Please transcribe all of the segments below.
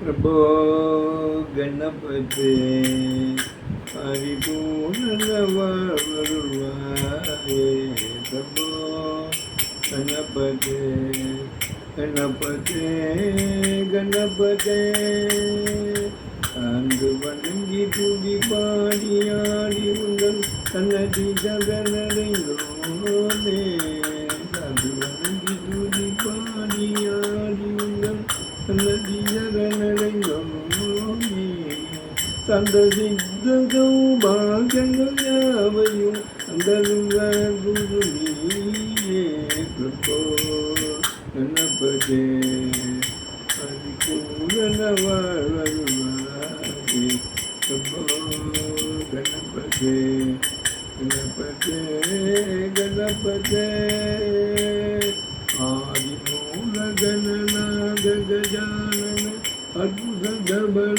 பிரபோ கணபதி பரிபூர்ணவாயே பிரபோ கணபதி கணபதி கணபதி. அன்று வணங்கி துதி பாடியாடி உங்கள் கண்ணதி சதனடைந்தோமே சந்ததித்த சௌபாகியங்கள் யாவையும் அந்தருவ குரு நீயே பிரபோ கணபதே பரிபூரண வாழ்வருவாயே பிரபோ கணபதே கணபதே கணபதே ஆதிமூல கணநாத கஜானன அற்புத தபல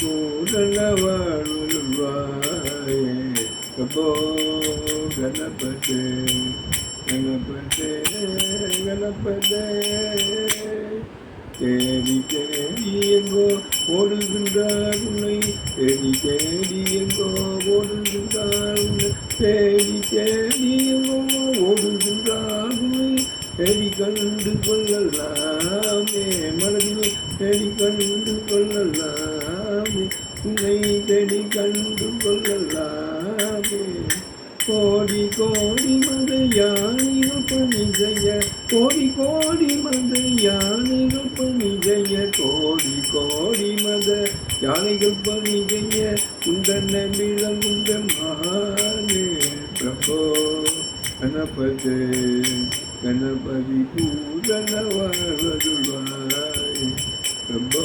பரிபூரண பிரபோ கணபதே கணபதே கணபதே. தேடி தேடி எங்கோ ஓடுகின்றார் உன்னை. தேடி தேடி எங்கோ ஓடுகின்றார் உன்னை. தேடி தேடி எங்கோ ஓடுகின்றார் உன்னை. தேடி கண்டு கொள்ளலாமே மனதில். தேடி கண்டு கொள்ளலாம் உன்னை தேடி கண்டு கொள்ளலாமே கோடி கோடி மத யானைகள் பணி செய்ய கோடி கோடி மத யானைகள் பணி ஜெய கோடி கோடி மத யானைகள் பணி ஜெய உந்தன்ன விளங்குந்த மானே. பிரபோ கணபதே கணபதி பூதன வாழ்வருள்வாய் பிரபோ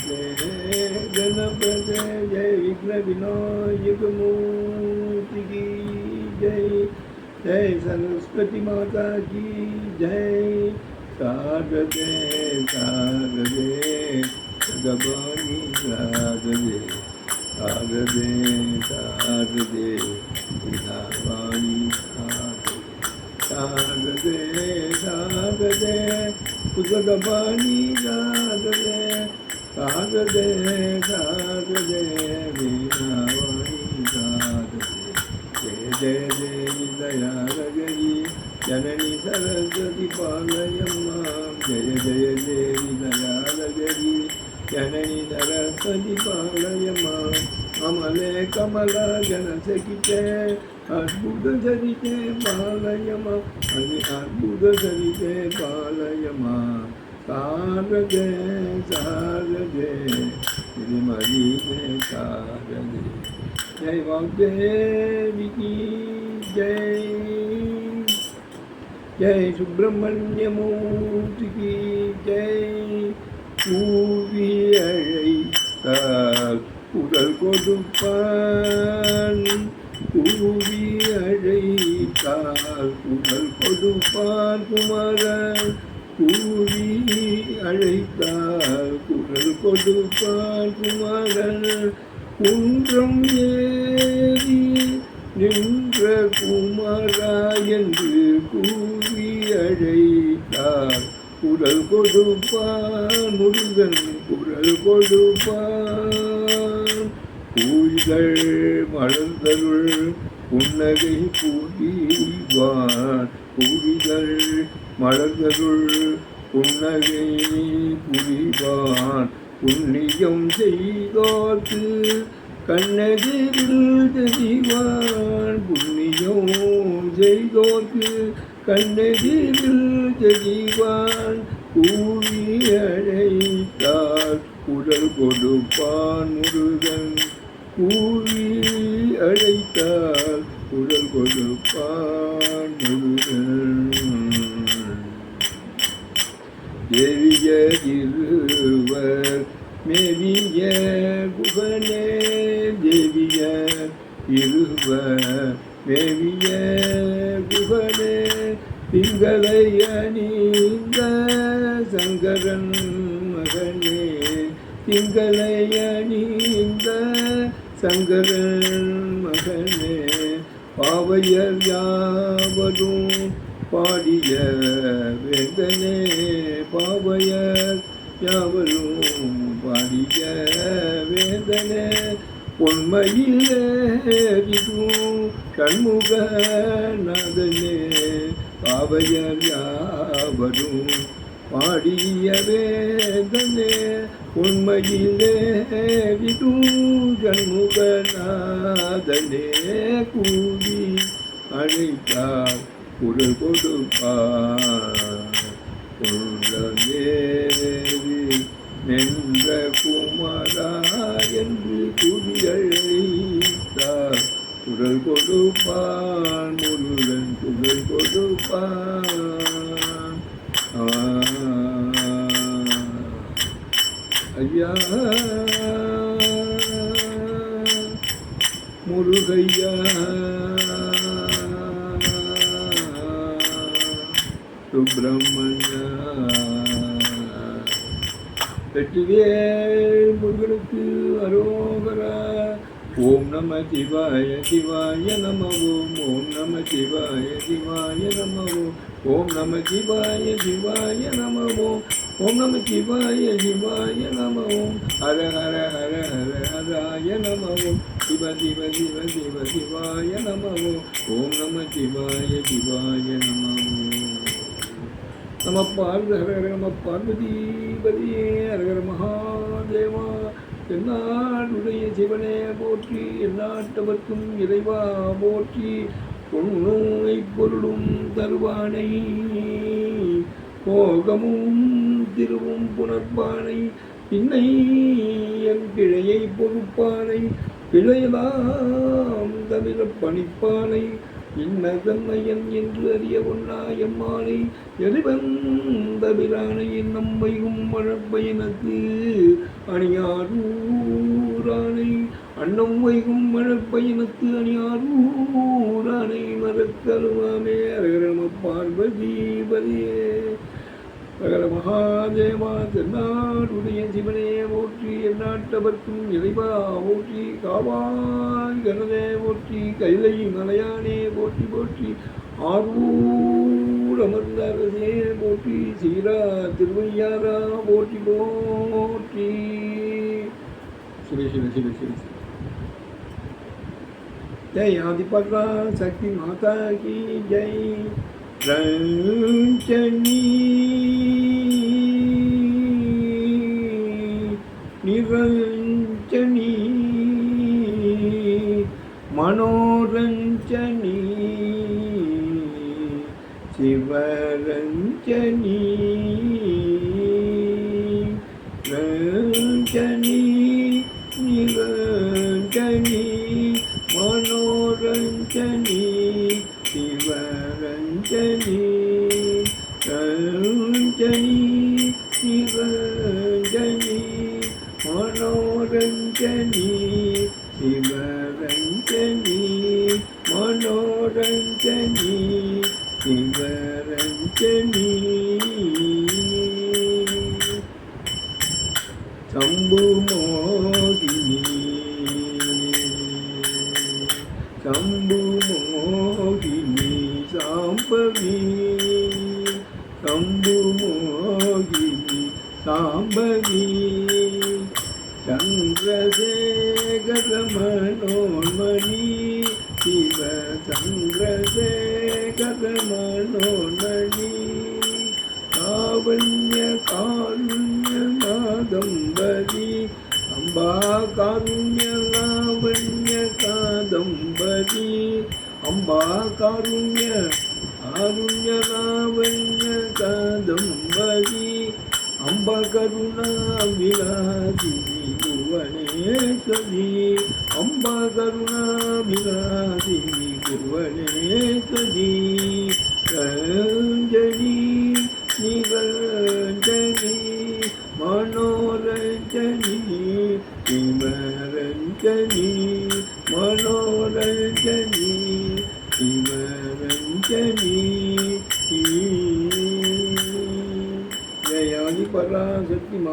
गणपते गणपते जय विघ्न विनायक मूर्ति की जय जय सरस्वती माता की जय सागदे सागदे भगवानी सागदे सागदे सागदे विनावाणी सागदे सागदे पुस्तकपाणी सागदे सागदे सागदे वीणावाणी सागदे। जय जय देवी दयालगरी जननी सरस्वती पालयम्मां जय जय देवी दयालगरी जननी सरस्वती पालयम्मां अमले कमला जनसकिते अद्भुत सरिते पालयमा अद्भुत सरिते पालयमा कारदे कारदे मेरे माली दे। कारदे जय वाग्देवी की जय। जय सुब्रह्मण्य मूर्ति की जय। पूरी अड़ई उदल को दुपान पूरी अड़ई का उदल को दुपन कुमार கூறி அழைத்தார். குரல் கொடுப்பார் குமரன். குன்றம் ஏறி நின்ற குமரா என்று கூறி அழைத்தார். குரல் கொடுப்பார் முருகன். குரல் கொடுப்பார். கூய்கள் மலர்ந்தருள் புன்னகை புரிவார் கூறிகள் மலர்களுள் புன்னகை புரிவான் புண்ணியம் செய்தோர்க்கு கண்ணெதிரில் தெரிவான் புண்ணியம் செய்தோர்க்கு கண்ணெதிரில் தெரிவான் கூறி அழைத்தார் குரல் கொடுப்பான் முருகன். கூறி அழைத்தார் குரல் கொடுப்பான் தேவிய இருவர் மேவிய குகனே தேவிய இருவர் மேவிய குகனே திங்களை அணிந்த சங்கரன் மகனே திங்களை அணிந்த சங்கரன் மகனே பாவையர் யாவரும் பாடிய வேதனே பாவையர் யாவரும் பாடிய வேதனே பொன்மையிலேறிடும் கண்முக நதனே பாவையர் யாவரும் பாடிய வேதனே உண்மையிலேறிடும் சண்முகநாதனே கூடி அழைத்தார் குரல் கொடுப்பார். உள்ளேறி நின்ற குமரா என்று குடியழைத்தார் குரல் கொடுப்பான் முருகன் குரல் கொடுப்பான் ஐயா முருகையா. சுப்பிரமணியா வெற்றிவேல் முருகனுக்கு அரோகரா. ஓம் நம சிவாய சிவாய நம ஓம் ஓம் நம சிவாய சிவாய நம ஓம் ஓம் நம சிவாய சிவாய நம ஓம் ஓம் நம சிவாய சிவாய நம ஓம் ஹர ஹர ஹர ஹர ஹராய நம ஓம் சிவ சிவ சிவ சிவ சிவாய நம ஓம் ஓம் நம சிவாய சிவாய நம ஓம் நம பார்வ ஹர நம பார்வதிபதியே ஹரஹர மகாதேவா எந்நாடுடைய சிவனே போற்றி எல்லாட்டவர்க்கும் இறைவா போற்றி பொன்னுமை பொருளும் தருவானை போகமும் திருவும் புணர்பானை இன்னை என் கிழையை பொறுப்பானை பிழையலாம் தவிர பணிப்பானை இன்னதன்மையன் என்று அறிய ஒன்னாயம்மானை எரிவன் தவிரானை என் நம்மையும் மழப்பயனத்து அணியாரூரானை அன்னம் வைகும் மழப்பயனத்து அணியாரூரானை மறக்கருமாமே அரகரம பார்வதீபதியே சகல மகாதேவா திருநாடுடைய சிவனே ஓ எந்நாட்டவர்க்கும் இறைவா போற்றி காவாய் கனதே போற்றி கைலை மலையானே போற்றி போற்றி ஆரூர் அமர்ந்த அரசே போற்றி சீரா திருவையாரா போற்றி போற்றி. சிவ சிவ சிவ சிவ சிவ ஜெய் ஆதிபர்வா சக்தி மாதா கி ஜெய். ரஞ்சனி. నిరంజనీ మనోరంజనీ శివరంజనీ రంజనీ నిరంజనీ మనోరంజనీ శివరంజనీ రంజనీ शम्भु मोहिनी साम्बवी शम्भु मोहिनी साम्बवी चन्द्रशेखर मनोन्मणि शिव मनोननी कावण्य कारुण्य कादम्बरी अम्बा कारुण्य अम्बा कारुण्य कारुण्य लावण्य कादम्बरी अम्बा करुणा विलासिनी भुवनेश्वरी अम्बा करुणा विलासिनी भुवनेश्वरी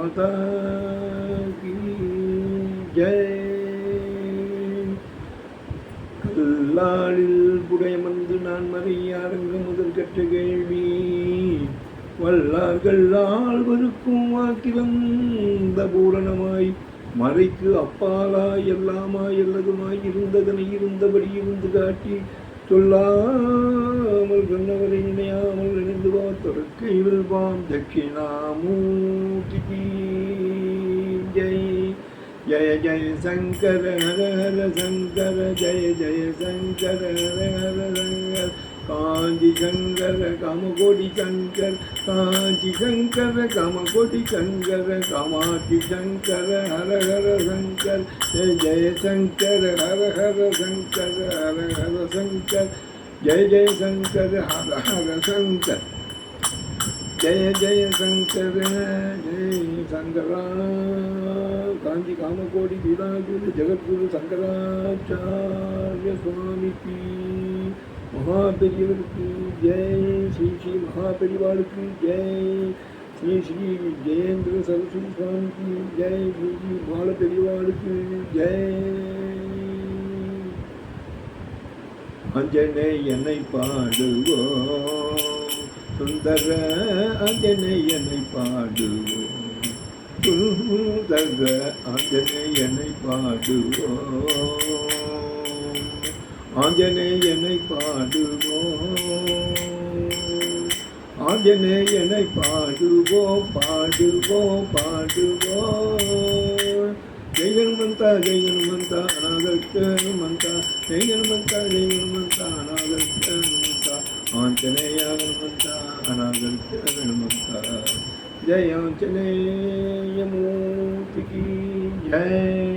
माता की जय கல்லாளில் புடையமர்ந்து நான் மறையாரங்க முதல் கற்ற கேள்வி வல்லார்கள் ஆழ்வருக்கும் வாக்கிலம் பூரணமாய் மறைக்கு அப்பாலாய் எல்லாமாய் எல்லதுமாய் இருந்ததனை இருந்தபடி இருந்து காட்டி சொல்லாமல் சொன்னவரை நினையாமல் நினைந்து பார்த்தொருக்கு இல்வாம் தட்சிணாமூர்த்தி ஜெய் जय जय शंकर, हर हर शंकर, जय जय शंकर, हर हर शंकर। कांची शंकर, कामकोटि शंकर कांची शंकर, कामकोटि शंकर, कामाक्षि शंकर, हर हर शंकर। जय जय शंकर, हर हर शंकर, हर हर शंकर। जय जय शंकर, हर हर शंकर। ஜெய ஜெய சங்கர ஜெய சங்கரா காஞ்சி காமகோடி பீடாகுரு ஜெகத்குரு சங்கராச்சாரிய சுவாமிக்கு மகாபெரியவருக்கு ஜெய். ஸ்ரீ ஸ்ரீ மகாபெரிவாளுக்கு ஜெய். ஸ்ரீ ஸ்ரீ ஜெயேந்திர சரஸ்வதி சுவாமிக்கு ஜெய். ஸ்ரீ ஸ்ரீ பால பெரியவாளுக்கு ஜெய். அஞ்சனை என்னை பாடுவோம். சுந்தர அஞ்சனையனை பாடுவோம். சுந்தர ஆஞ்சநேயனை பாடுவோம். ஆஞ்சநேயனை பாடுவோம். ஆஞ்சநேயனை பாடுவோம் பாடுவோம் பாடுவோம். ஜெயனுமந்த ஜெயனுமந்த அநாகனுமந்த ஜெயனுமந்த ஜெயனுமந்த அநாகனுமந்த ఆంజనేయమంత అనాగర్జనమంత జయం జనేయమూర్తికి జయ